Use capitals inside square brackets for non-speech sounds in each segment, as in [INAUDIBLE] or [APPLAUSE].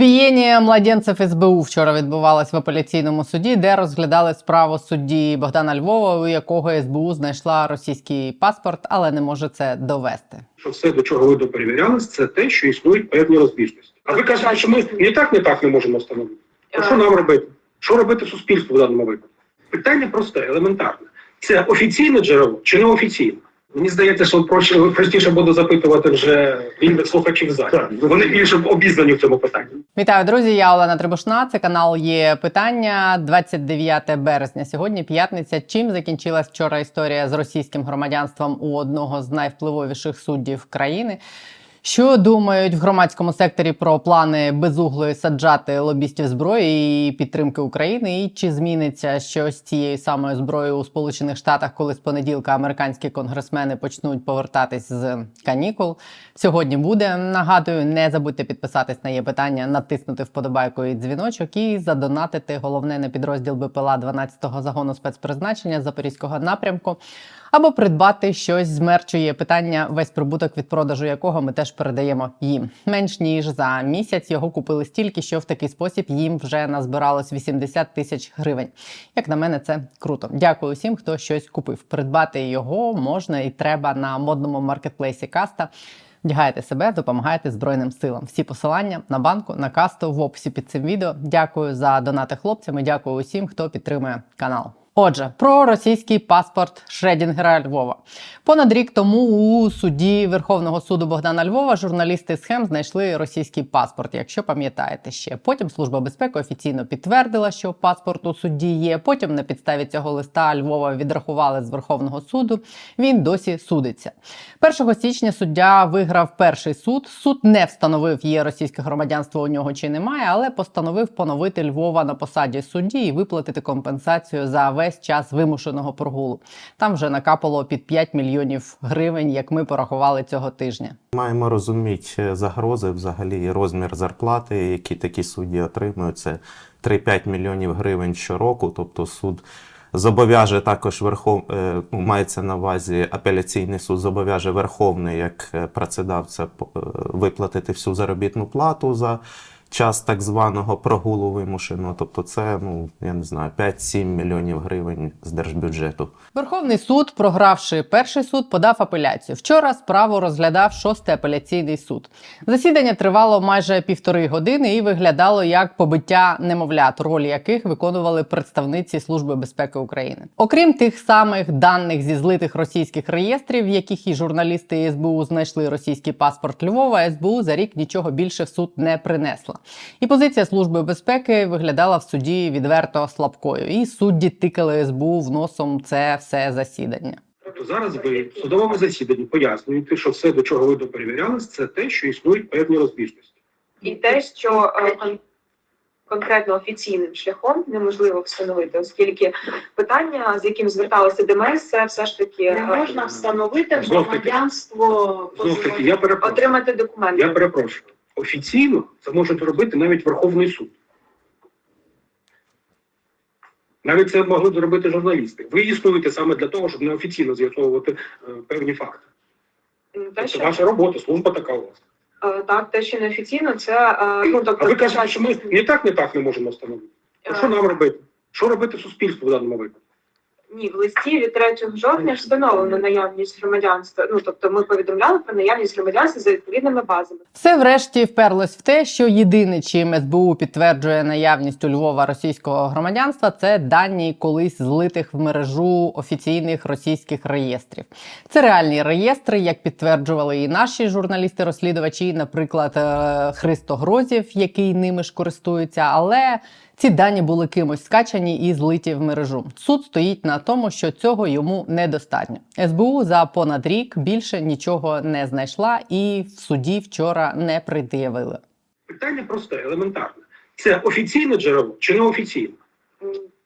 Ізбієння младенців СБУ вчора відбувалось в апеляційному суді, де розглядали справу судді Богдана Львова, у якого СБУ знайшла російський паспорт, але не може це довести. що все, до чого ви доперевірялись, це те, що існують певні розбіжності. А ви кажете, що ми не так, не так не можемо встановити. То що нам робити? Що робити суспільству в даному випадку? Питання просте, елементарне. Це офіційне джерело чи не офіційне? Мені здається, що проще, простіше буду запитувати вже вільних слухачів залі. Вони більше обізнані в цьому питанні. Вітаю, друзі! Я Олена Трибушна. Це канал є питання. 29 березня. Сьогодні п'ятниця. Чим закінчилась вчора історія з російським громадянством у одного з найвпливовіших суддів країни? Що думають в громадському секторі про плани безуглої саджати лобістів зброї і підтримки України? І чи зміниться щось цією самою зброєю у Сполучених Штатах, коли з понеділка американські конгресмени почнуть повертатись з канікул? Сьогодні буде. Нагадую, не забудьте підписатись на є питання, натиснути вподобайку і дзвіночок і задонатити головне на підрозділ БПЛА 12-го загону спецпризначення Запорізького напрямку. Або придбати щось з мерчу є питання, весь прибуток від продажу якого ми теж передаємо їм. Менш ніж за місяць його купили стільки, що в такий спосіб їм вже назбиралось 80 тисяч гривень. Як на мене, це круто. Дякую всім, хто щось купив. Придбати його можна і треба на модному маркетплейсі Каста. Вдягайте себе, допомагайте Збройним силам. Всі посилання на банку, на касту в описі під цим відео. Дякую за донати хлопцям і дякую усім, хто підтримує канал. Отже, про російський паспорт Шредінгера Львова. Понад рік тому у суді Верховного суду Богдана Львова журналісти схем знайшли російський паспорт, якщо пам'ятаєте ще. Потім Служба безпеки офіційно підтвердила, що паспорт у суді є. Потім на підставі цього листа Львова відрахували з Верховного суду. Він досі судиться. 1 січня суддя виграв перший суд. Суд не встановив, є російське громадянство у нього чи немає, але постановив поновити Львова на посаді судді і виплатити компенсацію за весь час вимушеного прогулу. Там вже накапало під 5 мільйонів гривень, як ми порахували цього тижня. Маємо розуміти загрози, взагалі розмір зарплати, які такі судді отримують. Це 3-5 мільйонів гривень щороку. Тобто суд зобов'яже також верхов... е, ну, мається на увазі апеляційний суд зобов'яже Верховний як е, працедавця е, виплатити всю заробітну плату за час так званого прогулу вимушеного. Тобто це, ну я не знаю, 5-7 мільйонів гривень з держбюджету. Верховний суд, програвши перший суд, подав апеляцію. Вчора справу розглядав шостий апеляційний суд. Засідання тривало майже півтори години і виглядало як побиття немовлят, роль яких виконували представниці Служби безпеки України. Окрім тих самих даних зі злитих російських реєстрів, в яких і журналісти СБУ знайшли російський паспорт Львова, СБУ за рік нічого більше в суд не принесла. І позиція Служби безпеки виглядала в суді відверто слабкою. І судді тикали СБУ в носом це все засідання. Тобто зараз ви в судовому засіданні пояснюєте, що все, до чого ви доперевірялись, це те, що існують певні розбіжності. і те, що е, конкретно офіційним шляхом неможливо встановити, оскільки питання, з яким зверталося ДМС, це все ж таки Не е, можна встановити громадянство отримати документи. Я перепрошую. Офіційно це може зробити навіть Верховний суд. Навіть це могли зробити журналісти. Ви існуєте саме для того, щоб неофіційно з'ясовувати е, певні факти. Це що ваша робота, служба така у вас. е, так, те, що неофіційно, це е, ну А тобто ви кажете, що ми не так, не так не можемо встановити. То що е, нам робити? Що робити суспільству в даному випадку? Ні, в листі від 3 жовтня ж встановлено наявність громадянства. Ну тобто ми повідомляли про наявність громадянства за відповідними базами. Все врешті вперлось в те, що єдине, чим СБУ підтверджує наявність у Львова російського громадянства, це дані колись злитих в мережу офіційних російських реєстрів. Це реальні реєстри, як підтверджували і наші журналісти-розслідувачі, наприклад, е, Христо Грозів, який ними ж користується, але. Ці дані були кимось скачані і злиті в мережу. Суд стоїть на тому, що цього йому недостатньо. СБУ за понад рік більше нічого не знайшла і в суді вчора не пред'явили. Питання просте, елементарне. Це офіційне джерело чи не офіційне?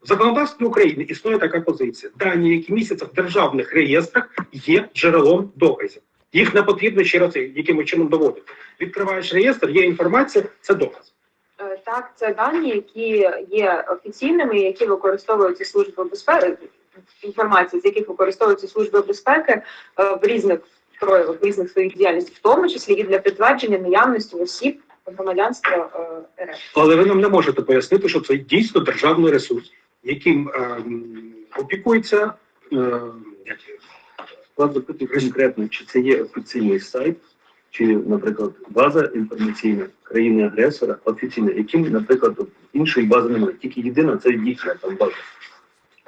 В законодавстві України існує така позиція. Дані, які містяться в державних реєстрах, є джерелом доказів. Їх не потрібно ще раз якимось чином доводити. Відкриваєш реєстр, є інформація, це доказ. Так, це дані, які є офіційними, які використовуються службою безпеки, інформація, з яких використовуються служби безпеки е, в різних проявах, в різних своїх діяльностях, в тому числі і для підтвердження наявності осіб громадянства е, РФ. Але ви нам не можете пояснити, що це дійсно державний ресурс, яким ем, опікується е, як його, конкретно, чи це є офіційний сайт, чи, наприклад, база інформаційна країни-агресора офіційна, яким, наприклад, іншої бази немає. Тільки єдина це їхня там база.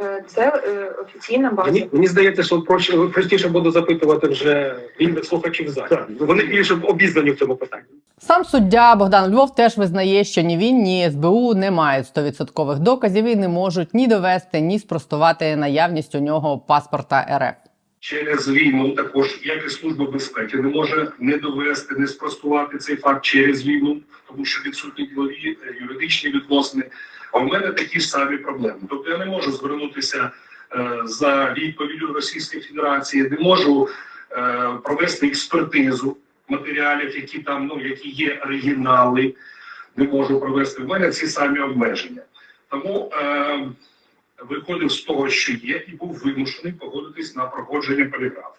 Е, Це е, офіційна база. Мені, мені здається, що проще, простіше буду запитувати вже вільних слухачів залі. Так. Вони більше обізнані в цьому питанні. Сам суддя Богдан Львов теж визнає, що ні він, ні СБУ не мають 100% доказів і не можуть ні довести, ні спростувати наявність у нього паспорта РФ. Через війну, також як і служба безпеки не може не довести, не спростувати цей факт через війну, тому що відсутні ділові е, юридичні відносини. А в мене такі ж самі проблеми. Тобто я не можу звернутися е, за відповіддю Російської Федерації, не можу е, провести експертизу матеріалів, які там ну які є оригінали, не можу провести. В мене ці самі обмеження. Тому е, виходив з того, що є, і був вимушений погодитись на проходження поліграфу.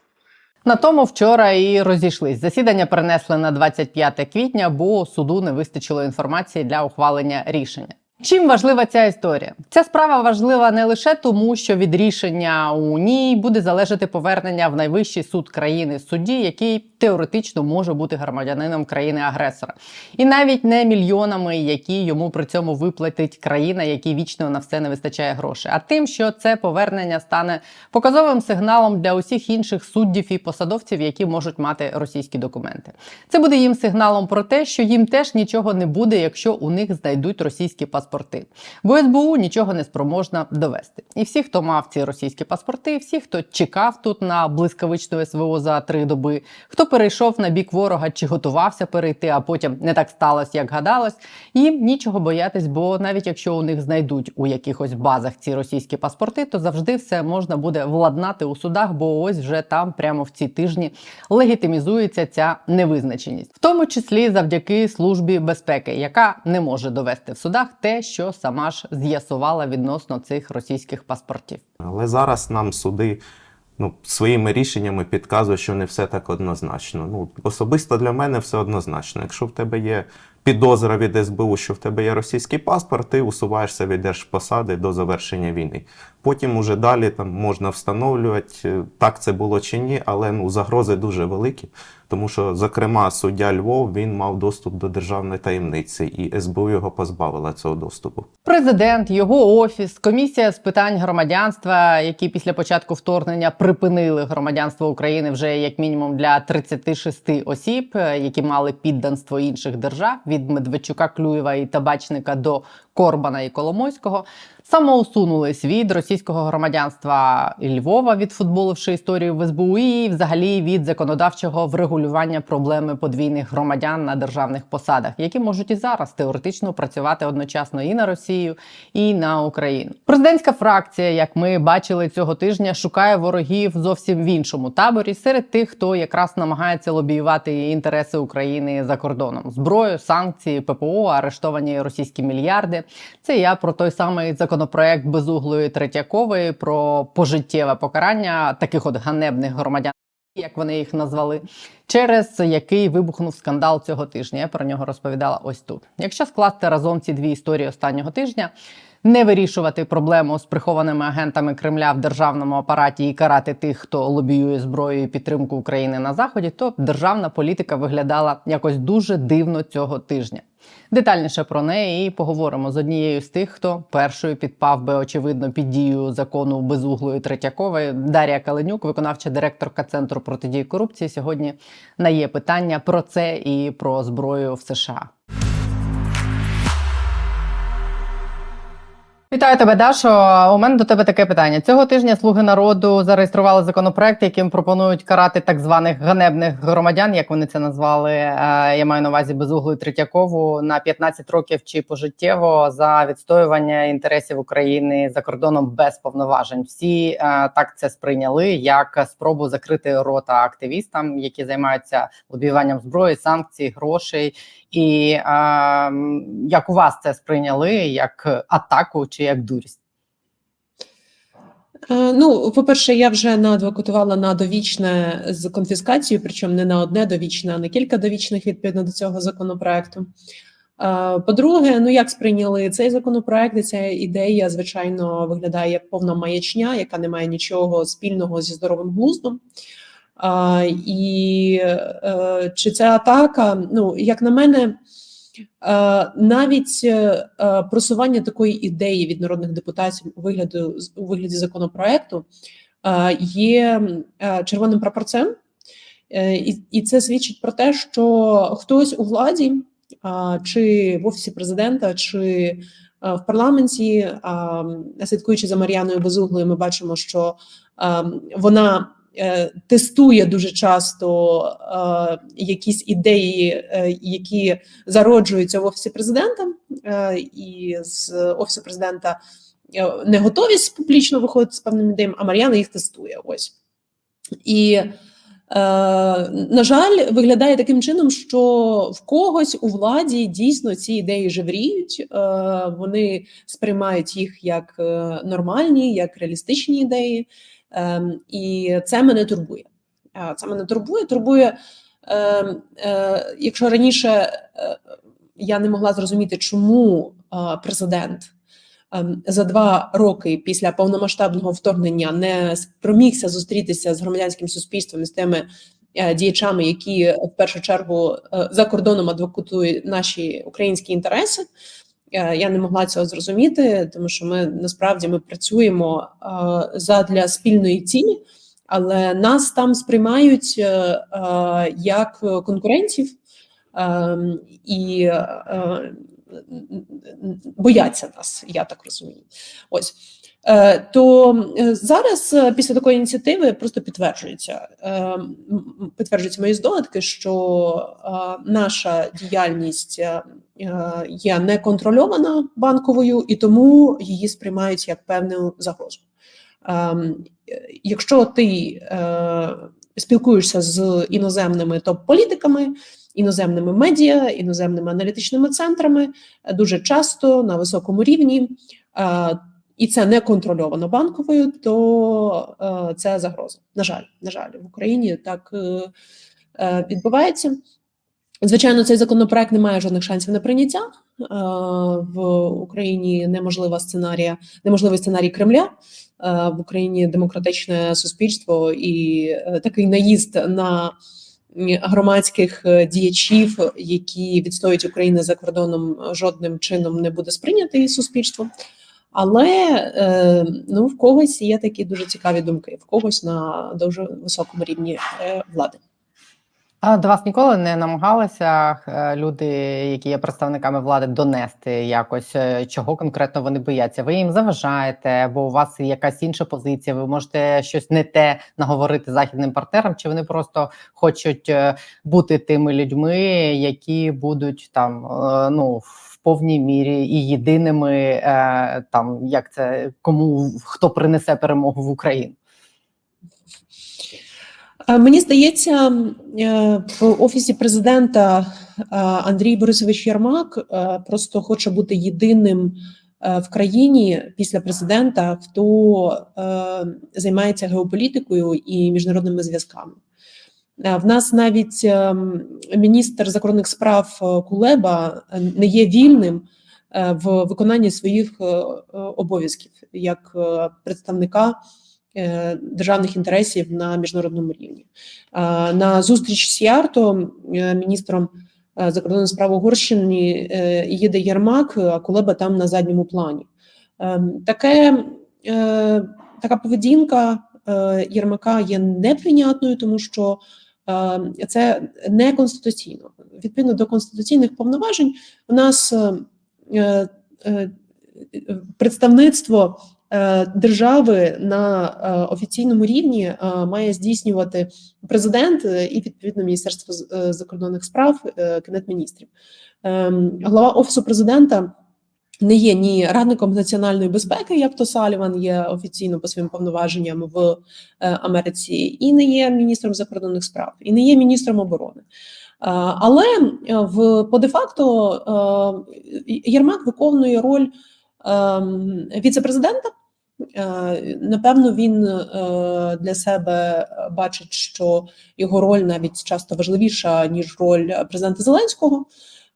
На тому вчора і розійшлись. Засідання перенесли на 25 квітня, бо суду не вистачило інформації для ухвалення рішення. Чим важлива ця історія? Ця справа важлива не лише тому, що від рішення у ній буде залежати повернення в найвищий суд країни судді, який теоретично може бути громадянином країни-агресора, і навіть не мільйонами, які йому при цьому виплатить країна, якій вічно на все не вистачає грошей, а тим, що це повернення стане показовим сигналом для усіх інших суддів і посадовців, які можуть мати російські документи. Це буде їм сигналом про те, що їм теж нічого не буде, якщо у них знайдуть російські паспорти. Бо СБУ нічого не спроможна довести. І всі, хто мав ці російські паспорти, всі, хто чекав тут на блискавичну СВО за три доби, хто перейшов на бік ворога чи готувався перейти, а потім не так сталося, як гадалось, їм нічого боятись, бо навіть якщо у них знайдуть у якихось базах ці російські паспорти, то завжди все можна буде владнати у судах, бо ось вже там, прямо в ці тижні, легітимізується ця невизначеність, в тому числі завдяки службі безпеки, яка не може довести в судах те, що сама ж з'ясувала відносно цих російських паспортів. Але зараз нам суди ну, своїми рішеннями підказує, що не все так однозначно. Ну, особисто для мене все однозначно. Якщо в тебе є підозра від СБУ, що в тебе є російський паспорт, ти усуваєшся від держпосади до завершення війни. Потім уже далі там можна встановлювати, е, так це було чи ні, але ну, загрози дуже великі. Тому що, зокрема, суддя Львов він мав доступ до державної таємниці, і СБУ його позбавила цього доступу. Президент, його офіс, комісія з питань громадянства, які після початку вторгнення припинили громадянство України вже як мінімум для 36 осіб, е, які мали підданство інших держав Медведчука, Клюєва і Табачника до Корбана і Коломойського, самоусунулись від російського громадянства Львова, відфутболивши історію в СБУ і взагалі від законодавчого врегулювання проблеми подвійних громадян на державних посадах, які можуть і зараз теоретично працювати одночасно і на Росію, і на Україну. Президентська фракція, як ми бачили цього тижня, шукає ворогів зовсім в іншому таборі серед тих, хто якраз намагається лобіювати інтереси України за кордоном: зброю, санкції, ППО, арештовані російські мільярди. Це я про той самий законопроект безуглої Третьякової про пожиттєве покарання таких от ганебних громадян. Як вони їх назвали, через який вибухнув скандал цього тижня. Я про нього розповідала ось тут. Якщо скласти разом ці дві історії останнього тижня, не вирішувати проблему з прихованими агентами Кремля в державному апараті і карати тих, хто лобіює зброю і підтримку України на заході, то державна політика виглядала якось дуже дивно цього тижня. Детальніше про неї і поговоримо з однією з тих, хто першою підпав би очевидно під дію закону безуглої Третьякової. Дар'я Каленюк, виконавча директорка центру протидії корупції. Сьогодні на є питання про це і про зброю в США. Вітаю тебе, Дашо. У мене до тебе таке питання. Цього тижня слуги народу зареєстрували законопроект, яким пропонують карати так званих ганебних громадян, як вони це назвали. Е, Я маю на увазі безуглу і Третьякову на 15 років чи пожиттєво за відстоювання інтересів України за кордоном без повноважень. Всі е, так це сприйняли як спробу закрити рота активістам, які займаються лобіюванням зброї, санкцій, грошей. І е, як у вас це сприйняли як атаку чи як дурість? Е, Ну, по-перше, я вже наадвокатувала на довічне з конфіскацією, причому не на одне довічне, а на кілька довічних відповідно до цього законопроекту. Е, По-друге, ну як сприйняли цей законопроект, і ця ідея, звичайно, виглядає як повна маячня, яка не має нічого спільного зі здоровим глуздом. І е, чи це атака? Ну, як на мене, навіть е, е, просування такої ідеї від народних депутатів у вигляду у вигляді законопроекту е, є е, червоним прапорцем, Е, і, це свідчить про те, що хтось у владі, чи в офісі президента, чи в парламенті, слідкуючи за Мар'яною Безуглою, ми бачимо, що вона е, тестує дуже часто е, якісь ідеї, е, які зароджуються в офісі президента, е, і з офісу президента е, не готовість публічно виходити з певним ідеями, а Мар'яна їх тестує. Ось і. Е, на жаль, виглядає таким чином, що в когось у владі дійсно ці ідеї жевріють, е, вони сприймають їх як е, нормальні, як реалістичні ідеї, е, і це мене турбує. Це мене турбує. Турбує, е, е, якщо раніше е, я не могла зрозуміти, чому е, президент ем, за два роки після повномасштабного вторгнення не спромігся зустрітися з громадянським суспільством і з тими діячами, які в першу чергу за кордоном адвокатують наші українські інтереси. Е, Я не могла цього зрозуміти, тому що ми насправді ми працюємо е, задля спільної цілі, але нас там сприймають е, як конкурентів ем, і бояться нас, я так розумію. Ось. То зараз після такої ініціативи просто підтверджується, підтверджуються мої здогадки, що наша діяльність є неконтрольована банковою, і тому її сприймають як певну загрозу. Ем, е, Якщо ти е, спілкуєшся з іноземними топ-політиками, іноземними медіа, іноземними аналітичними центрами, е, дуже часто на високому рівні, е, і це не контрольовано банковою, то е, це загроза. На жаль, на жаль, в Україні так е, е, відбувається. Звичайно, цей законопроект не має жодних шансів на прийняття. Е, В Україні неможлива сценарія, неможливий сценарій Кремля. Е, В Україні демократичне суспільство і е, такий наїзд на громадських діячів, які відстоюють Україну за кордоном, жодним чином не буде сприйнятий суспільством. Але ну, в когось є такі дуже цікаві думки, в когось на дуже високому рівні влади. А до вас ніколи не намагалися е, люди, які є представниками влади, донести якось, е, чого конкретно вони бояться? Ви їм заважаєте, або у вас якась інша позиція? Ви можете щось не те наговорити західним партнерам, чи вони просто хочуть е, бути тими людьми, які будуть там ну в повній мірі і єдиними, там як це кому хто принесе перемогу в Україну? Е, Мені здається, е, в офісі президента е, Андрій Борисович Єрмак просто хоче бути єдиним в країні після президента, хто займається геополітикою і міжнародними зв'язками. В нас навіть міністр закордонних справ Кулеба не є вільним в виконанні своїх обов'язків як представника державних інтересів на міжнародному рівні. Е, На зустріч з Ярто е, міністром е, закордонних справ Угорщини е, їде Єрмак, а Кулеба там на задньому плані. Е, Таке, е, така поведінка е, Єрмака є неприйнятною, тому що е, це не конституційно. Відповідно до конституційних повноважень, у нас е, е, е, представництво е, держави на е, офіційному рівні е, має здійснювати президент е, і відповідно Міністерство е, закордонних справ, е, Кабінет міністрів. Ем, Глава офісу президента не є ні радником національної безпеки, як то Саліван є офіційно по своїм повноваженням в е, Америці, і не є міністром закордонних справ, і не є міністром оборони. Е, Але е, в по дефакто е, Єрмак виконує роль ем, віце-президента Е, Напевно, він е, для себе бачить, що його роль навіть часто важливіша ніж роль президента Зеленського,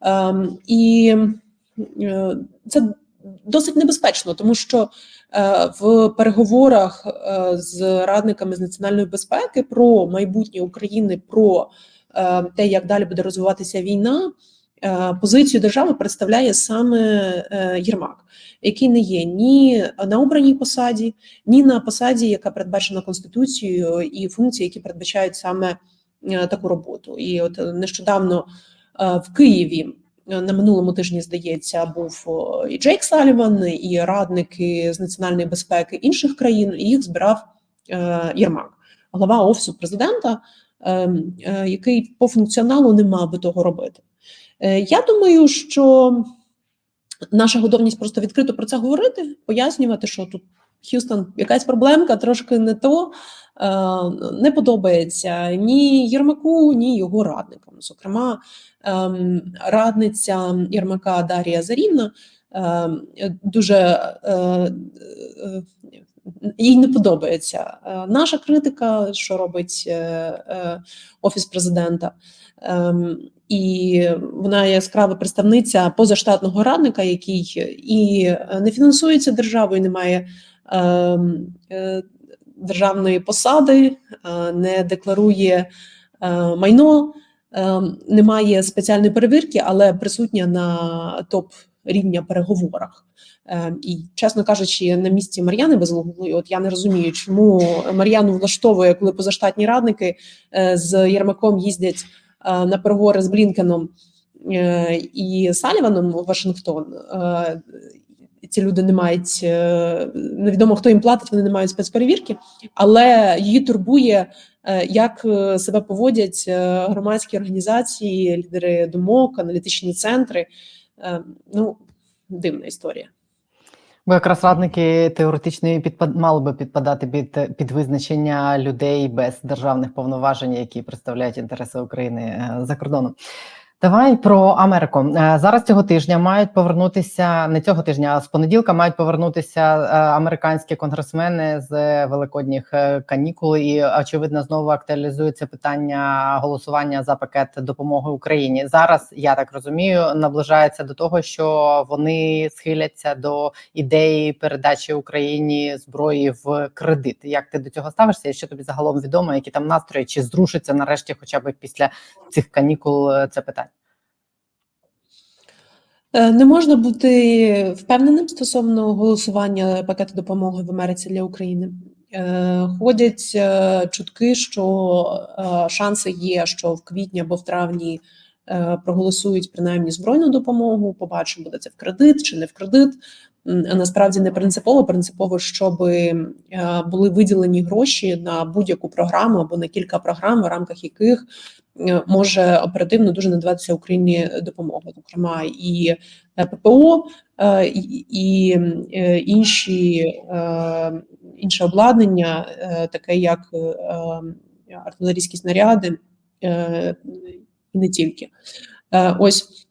Ем, і е, це досить небезпечно, тому що е, в переговорах е, з радниками з національної безпеки про майбутнє України, про е, те, як далі буде розвиватися війна. Е, Позицію держави представляє саме е, Єрмак, який не є ні на обраній посаді, ні на посаді, яка передбачена конституцією, і функції, які передбачають саме е, таку роботу. І от нещодавно в Києві на минулому тижні, здається, був і Джейк Саліван, і радники з національної безпеки інших країн. І їх збирав Єрмак, глава офісу президента, е, е, який по функціоналу не мав би того робити. Е, Я думаю, що наша готовність просто відкрито про це говорити, пояснювати, що тут Х'юстон, якась проблемка, трошки не то е, не подобається ні Єрмаку, ні його радникам. Зокрема, ем, радниця Єрмака Дарія Зарівна ем, дуже е, їй не подобається е, наша критика, що робить е, е, офіс президента. Ем, і вона яскрава представниця позаштатного радника, який і не фінансується державою, не має ем, державної посади, не декларує майно, е, не має спеціальної перевірки, але присутня на топ рівня переговорах. Е, І, чесно кажучи, на місці Мар'яни Безлугової, от я не розумію, чому Мар'яну влаштовує, коли позаштатні радники е, з Єрмаком їздять е, на переговори з Блінкеном і Саліваном у Вашингтон. Ці люди не мають невідомо, хто їм платить, вони не мають спецперевірки, але її турбує, як себе поводять громадські організації, лідери думок, аналітичні центри. Е, Ну, дивна історія. Бо якраз радники теоретично підпад... мали би підпадати під, під визначення людей без державних повноважень, які представляють інтереси України е, за кордоном. Давай про Америку. Е, Зараз цього тижня мають повернутися не цього тижня, а з понеділка мають повернутися е, американські конгресмени з великодніх е, канікул. І очевидно знову актуалізується питання голосування за пакет допомоги Україні. Зараз я так розумію, наближається до того, що вони схиляться до ідеї передачі Україні зброї в кредит. Як ти до цього ставишся? І що тобі загалом відомо, які там настрої? Чи зрушиться нарешті, хоча б після цих канікул, це питання? Е, Не можна бути впевненим стосовно голосування пакету допомоги в Америці для України. Е, Ходять е, чутки, що шанси є, що в квітні або в травні проголосують принаймні збройну допомогу. Побачимо, буде це в кредит чи не в кредит. Насправді не принципово. Принципово, щоб е, були виділені гроші на будь-яку програму або на кілька програм, в рамках яких е, може оперативно дуже надаватися Україні допомога, зокрема і е, ППО, і, інші інше обладнання, таке як артилерійські снаряди, і не тільки. Ось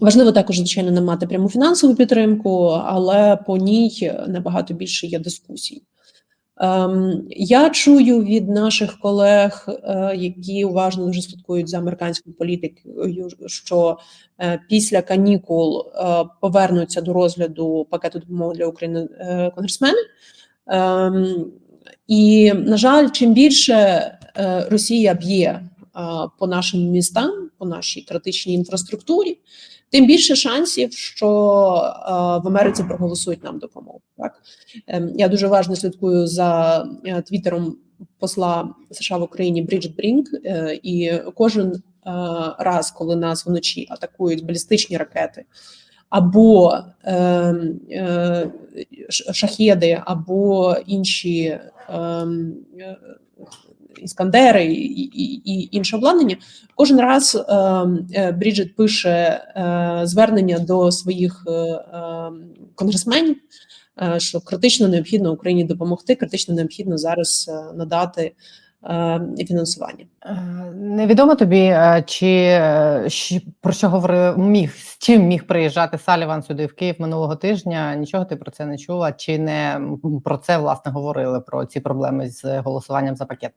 важливо також, звичайно, не мати пряму фінансову підтримку, але по ній набагато більше є дискусій. Ем, Я чую від наших колег, е, які уважно дуже слідкують за американською політикою, що е, після канікул е, повернуться до розгляду пакету допомоги для України е, конгресмени. Ем, І, на жаль, чим більше е, Росія б'є е, по нашим містам, по нашій критичній інфраструктурі, тим більше шансів, що е, в Америці проголосують нам допомогу. Так Ем, я дуже уважно слідкую за е, твіттером посла США в Україні Бріджит Брінк, е, і кожен раз, коли нас вночі атакують балістичні ракети. Або е, е, шахеди, або інші е, е, іскандери і, і, і інше обладнання. Кожен раз е, е, Бріджит пише е, звернення до своїх конгресменів, що критично необхідно Україні допомогти, критично необхідно зараз надати фінансування. Невідомо тобі, чи про що говорив міг з чим міг приїжджати Саліван сюди в Київ минулого тижня? Нічого ти про це не чула? Чи не про це власне говорили про ці проблеми з голосуванням за пакет?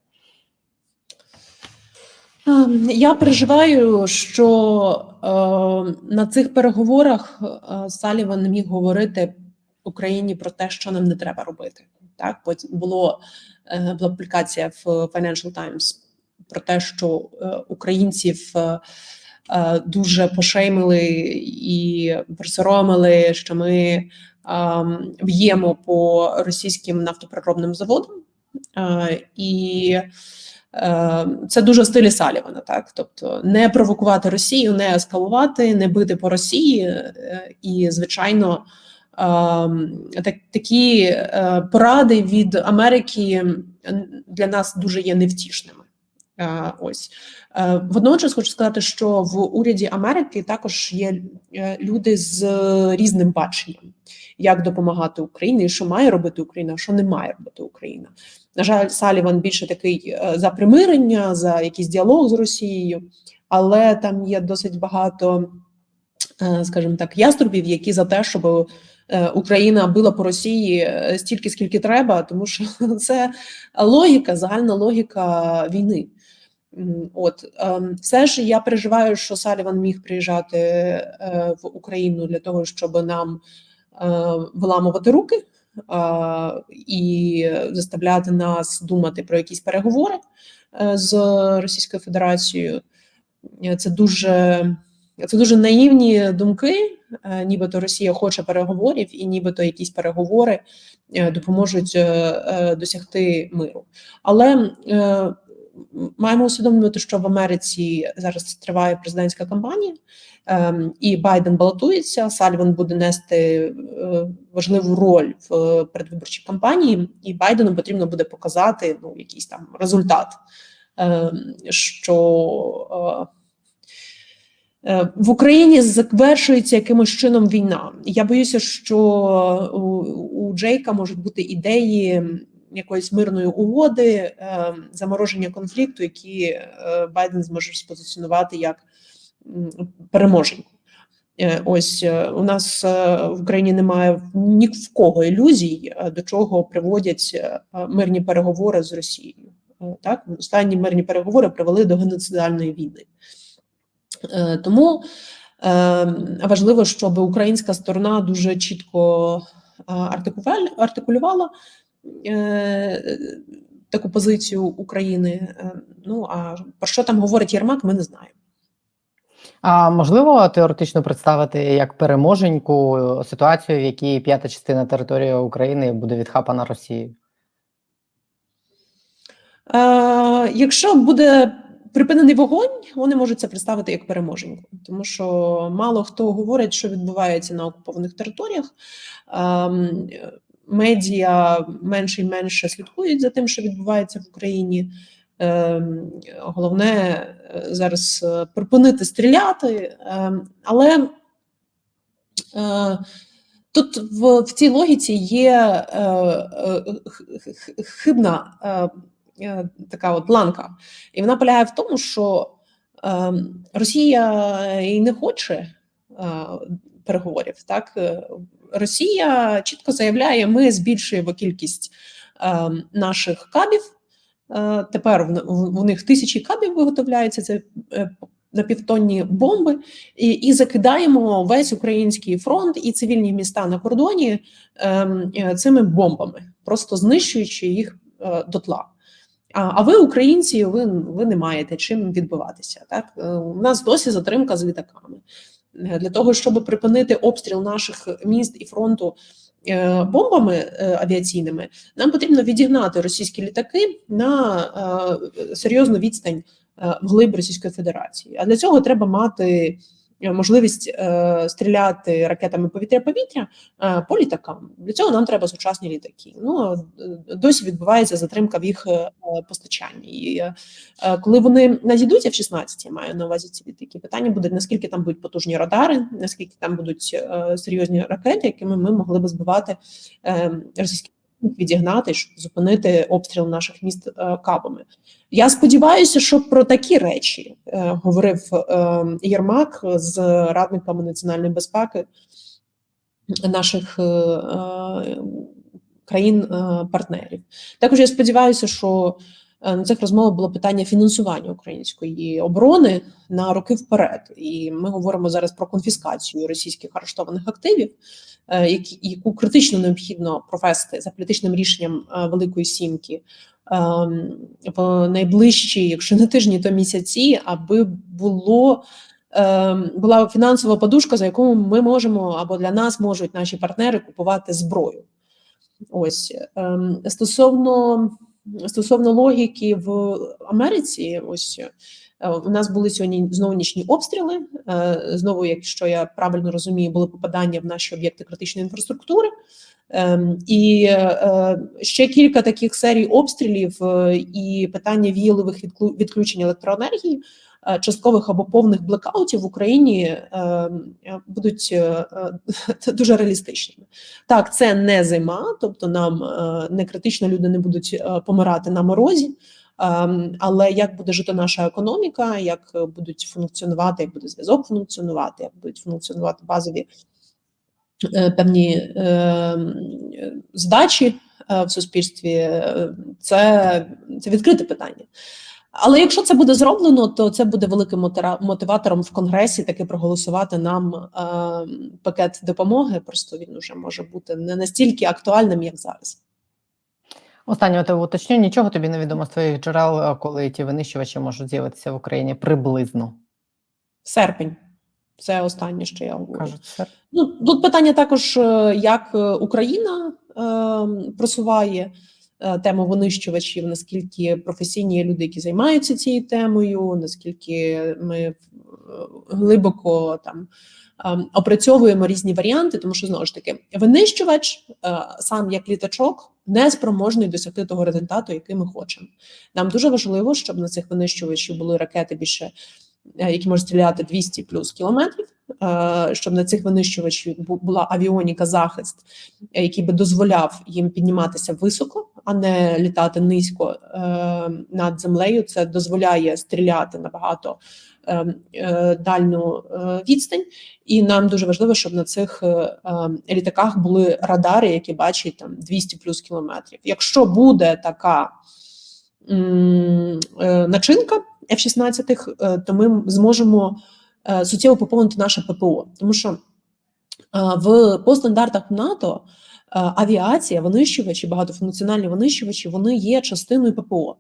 Ем, Я переживаю, що е, на цих переговорах е, Саліван не міг говорити Україні про те, що нам не треба робити. Так, потім було е, була публікація в Financial Times про те, що е, українців е, е, дуже пошеймили і присоромили, що ми ем, б'ємо по російським нафтопереробним заводам. Е, і Е, Це дуже в стилі Салівана, так тобто не провокувати Росію, не ескалувати, не бити по Росії, е, і звичайно, ем, так такі е, поради від Америки для нас дуже є невтішними. Е, Ось Е, водночас хочу сказати, що в уряді Америки також є е, люди з різним баченням, як допомагати Україні, що має робити Україна, що не має робити Україна. На жаль, Саліван більше такий е, за примирення, за якийсь діалог з Росією, але там є досить багато, е, скажімо так, яструбів, які за те, щоб е, Україна била по Росії стільки, скільки треба, тому що [LAUGHS] це логіка, загальна логіка війни. От ем, все ж я переживаю, що Саліван міг приїжджати в Україну для того, щоб нам виламувати руки і заставляти нас думати про якісь переговори е, з Російською Федерацією. Е, Це дуже, це дуже наївні думки, е, нібито Росія хоче переговорів, і нібито якісь переговори е, допоможуть е, е, досягти миру. Але е, маємо усвідомлювати, що в Америці зараз триває президентська кампанія, і Байден балотується. Сальван буде нести е, важливу роль в передвиборчій кампанії, і Байдену потрібно буде показати ну, якийсь там результат, ем, що е, е, в Україні завершується якимось чином війна. Я боюся, що у, Джейка можуть бути ідеї якоїсь мирної угоди, е, замороження конфлікту, які е, Байден зможе спозиціонувати як переможеньку. Е, Ось е, у нас е, в Україні немає ні в кого ілюзій, до чого приводять мирні переговори з Росією. Так, останні мирні переговори привели до геноцидальної війни. Тому важливо, щоб українська сторона дуже чітко артикулювала таку позицію України. Ну а про що там говорить Єрмак, ми не знаємо. А можливо теоретично представити як переможеньку ситуацію, в якій п'ята частина території України буде відхапана Росією? Е, якщо буде припинений вогонь, вони можуть це представити як переможеньку, тому що мало хто говорить, що відбувається на окупованих територіях. Ем, медіа менше і менше слідкують за тим, що відбувається в Україні. Ем, головне е, зараз е, припинити стріляти, ем, але е, тут в, в цій логіці є хибна така от ланка, і вона полягає в тому, що е, Росія і не хоче переговорів. Так, Росія чітко заявляє, ми збільшуємо кількість наших кабів. Е, Тепер в них тисячі кабів виготовляються. Це е, напівтонні бомби, і, і закидаємо весь український фронт і цивільні міста на кордоні ем, е, цими бомбами, просто знищуючи їх дотла. А, ви, українці, ви, ви не маєте чим відбиватися. Так у нас досі затримка з літаками. Для того щоб припинити обстріл наших міст і фронту бомбами е, авіаційними, нам потрібно відігнати російські літаки на е, серйозну відстань е, вглиб Російської Федерації. А для цього треба мати е, можливість е, стріляти ракетами повітря-повітря е, по літакам. Для цього нам треба сучасні літаки. Ну е, досі відбувається затримка в їх е, постачанні. І е, е, коли вони надійдуть в 16 я маю на увазі ці літаки, питання буде наскільки там будуть потужні радари, наскільки там будуть е, серйозні ракети, якими ми могли би збивати е, російські відігнати, щоб зупинити обстріл наших міст е, кабами. Я сподіваюся, що про такі речі е, говорив е, Єрмак з радниками національної безпеки наших країн-партнерів. Також я сподіваюся, що на цих розмовах було питання фінансування української оборони на роки вперед. І ми говоримо зараз про конфіскацію російських арештованих активів, яку критично необхідно провести за політичним рішенням е, Великої Сімки ем, в найближчі, якщо не тижні, то місяці, аби було. ем, Була фінансова подушка, за яку ми можемо або для нас можуть наші партнери купувати зброю. Ось ем, стосовно стосовно логіки в Америці, ось е, у нас були сьогодні знову нічні обстріли. Е, Знову, якщо я правильно розумію, були попадання в наші об'єкти критичної інфраструктури. Ем, І е, ще кілька таких серій обстрілів е, і питання віялових відклю- відключень електроенергії, е, часткових або повних блекаутів в Україні е, е, будуть е, е, [LAUGHS] дуже реалістичними. Так, це не зима, тобто нам е, не критично люди не будуть е, помирати на морозі. Ем, Але як буде жити наша економіка, як е, будуть функціонувати, як буде зв'язок функціонувати, як будуть функціонувати базові е, певні е, е, здачі е, в суспільстві, це, це відкрите питання. Але якщо це буде зроблено, то це буде великим мотиватором в конгресі таки проголосувати нам е, пакет допомоги. Просто він уже може бути не настільки актуальним, як зараз. Останнє тебе уточню, нічого тобі не відомо з твоїх джерел, е, коли ті винищувачі можуть з'явитися в Україні приблизно. Серпень. Це останнє, що я говорю. Кажуть, Ну тут питання також, е, як е, Україна е, просуває е, тему винищувачів, наскільки професійні люди, які займаються цією темою, наскільки ми глибоко там опрацьовуємо різні варіанти, тому що знову ж таки винищувач е, сам як літачок не спроможний досягти того результату, який ми хочемо. Нам дуже важливо, щоб на цих винищувачів були ракети більше, е, які можуть стріляти 200 плюс кілометрів. е, Щоб на цих винищувачів бу- була авіоніка захист, який би дозволяв їм підніматися високо, а не літати низько е, над землею. Це дозволяє стріляти набагато е, е, дальню е, відстань. І нам дуже важливо, щоб на цих літаках були радари, які бачать там 200 плюс кілометрів. Якщо буде така начинка F-16, е, то ми зможемо суттєво поповнити наше ППО, тому що в по стандартах НАТО авіація, винищувачі, багатофункціональні винищувачі, вони є частиною ППО.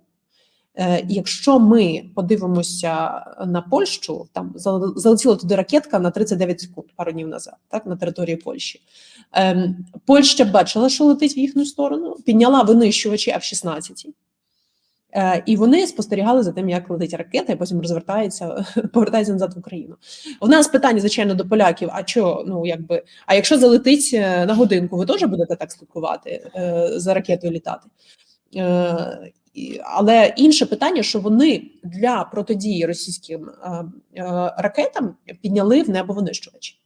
Е, Якщо ми подивимося на Польщу, там залетіла туди ракетка на 39 секунд пару днів назад, так на території Польщі. Ем, Польща бачила, що летить в їхню сторону, підняла винищувачі F-16. Е, І вони спостерігали за тим, як летить ракета, і потім розвертається, [LAUGHS] повертається назад в Україну. У нас питання, звичайно, до поляків: а що, ну якби, а якщо залетить е, на годинку, ви теж будете так слідкувати е, за ракетою літати? Але інше питання, що вони для протидії російським ракетам підняли в небо винищувачі.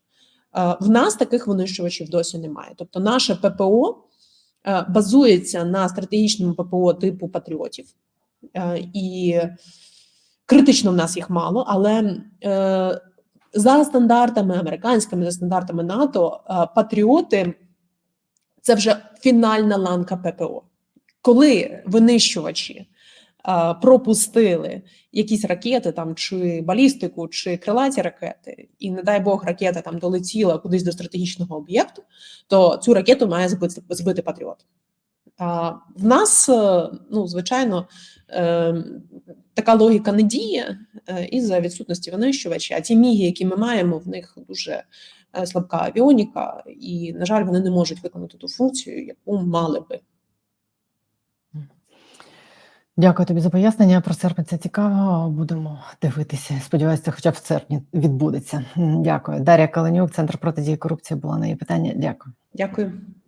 В нас таких винищувачів досі немає. Тобто, наше ППО базується на стратегічному ППО типу патріотів, і критично в нас їх мало, але е, за стандартами американськими, за стандартами НАТО, е, патріоти це вже фінальна ланка ППО. Коли винищувачі е, пропустили якісь ракети там чи балістику, чи крилаті ракети, і не дай Бог ракета там долетіла кудись до стратегічного об'єкту, то цю ракету має збити, збити патріот. В нас, е, ну звичайно, е, така логіка не діє е, із-за відсутності винищувача. А ті міги, які ми маємо, в них дуже слабка авіоніка, і, на жаль, вони не можуть виконати ту функцію, яку мали би. Дякую тобі за пояснення. Про серпень це цікаво. Будемо дивитися. Сподіваюся, хоча б в серпні відбудеться. Дякую. Дар'я Каленюк, Центр протидії корупції була на її питання. Дякую. Дякую.